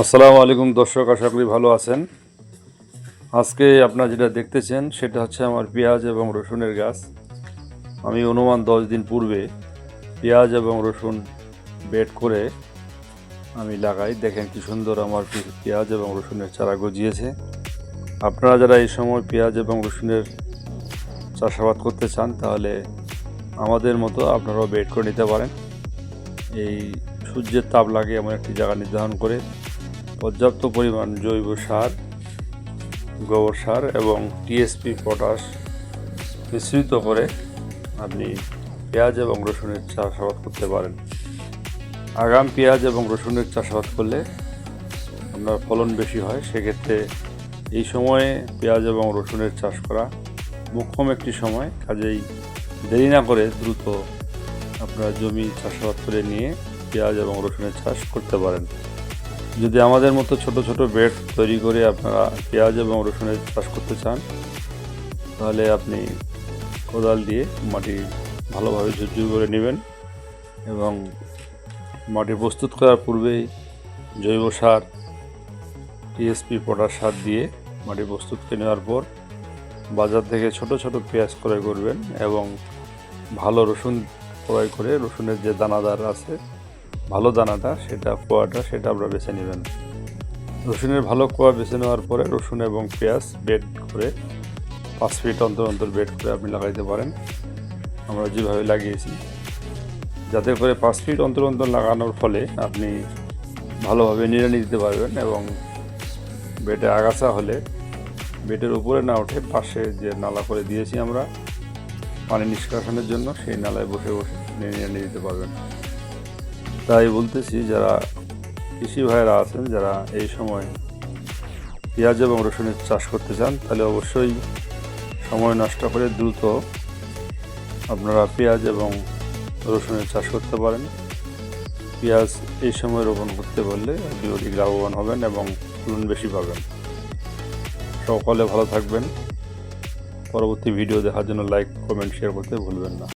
আসসালামু আলাইকুম দর্শক, আশা করি ভালো আছেন। আজকে আপনারা যেটা দেখতেছেন, সেটা হচ্ছে আমার পেঁয়াজ এবং রসুনের গাছ। আমি অনুমান দশ দিন পূর্বে পেঁয়াজ এবং রসুন বেড করে আমি লাগাই। দেখেন কি সুন্দর আমার পেঁয়াজ এবং রসুনের চারা গজিয়েছে। আপনারা যারা এই সময় পেঁয়াজ এবং রসুনের চাষাবাদ করতে চান, তাহলে আমাদের মতো আপনারাও বেড করে নিতে পারেন। এই সূর্যের তাপ লাগে এমন একটি জায়গা নির্ধারণ করে পর্যাপ্ত পরিমাণ জৈব সার, গোবর সার এবং টিএসপি পটাশ মিশ্রিত করে আপনি পেঁয়াজ এবং রসুনের চাষাবাদ করতে পারেন। আগাম পেঁয়াজ এবং রসুনের চাষাবাদ করলে আপনার ফলন বেশি হয়। সেক্ষেত্রে এই সময়ে পেঁয়াজ এবং রসুনের চাষ করা মোক্ষম একটি সময়। কাজেই দেরি না করে দ্রুত আপনার জমি চাষাবাদ করে নিয়ে পেঁয়াজ এবং রসুনের চাষ করতে পারেন। যদি আমাদের মতো ছোট ছোট বেড তৈরি করে আপনারা পেঁয়াজ এবং রসুনের চাষ করতে চান, তাহলে আপনি কোদাল দিয়ে মাটি ভালোভাবে ঝুরঝুর করে নেবেন এবং মাটি প্রস্তুত করার পূর্বেই জৈব সার টিএসপি পটাশ সার দিয়ে মাটি প্রস্তুত করে নেওয়ার পর বাজার থেকে ছোট ছোট পেঁয়াজ ক্রয় করবেন এবং ভালো রসুন ক্রয় করে রসুনের যে দানাদার আছে ভালো দানাটা, সেটা কোয়াটা, সেটা আমরা বেছে নেবেন। রসুনের ভালো কোয়া বেছে নেওয়ার পরে রসুন এবং পেঁয়াজ বেড করে, পাঁচ ফিট অন্তর অন্তর বেড করে আপনি লাগাইতে পারেন। আমরা যেভাবে লাগিয়েছি। যাতে করে পাঁচ ফিট অন্তর অন্তর লাগানোর ফলে আপনি ভালোভাবে নিড়ানি দিতে পারবেন এবং বেডে আগাছা হলে বেডের উপরে না উঠে পাশে যে নালা করে দিয়েছি আমরা, পানি নিষ্কাশনের জন্য সেই নালায় বসে বসে নিড়ানি দিতে পারবেন। তাই বলতেছি, যারা কৃষি ভাইয়েরা আছেন, যারা এই সময় পেঁয়াজ এবং রসুনের চাষ করতে চান, তাহলে অবশ্যই সময় নষ্ট করে দ্রুত আপনারা পেঁয়াজ এবং রসুনের চাষ করতে পারেন। পেঁয়াজ এই সময় রোপণ করতে পারলে আপনি অধিক লাভবান হবেন এবং ফলন বেশি পাবেন। সকলে ভালো থাকবেন। পরবর্তী ভিডিও দেখার জন্য লাইক কমেন্ট শেয়ার করতে ভুলবেন না।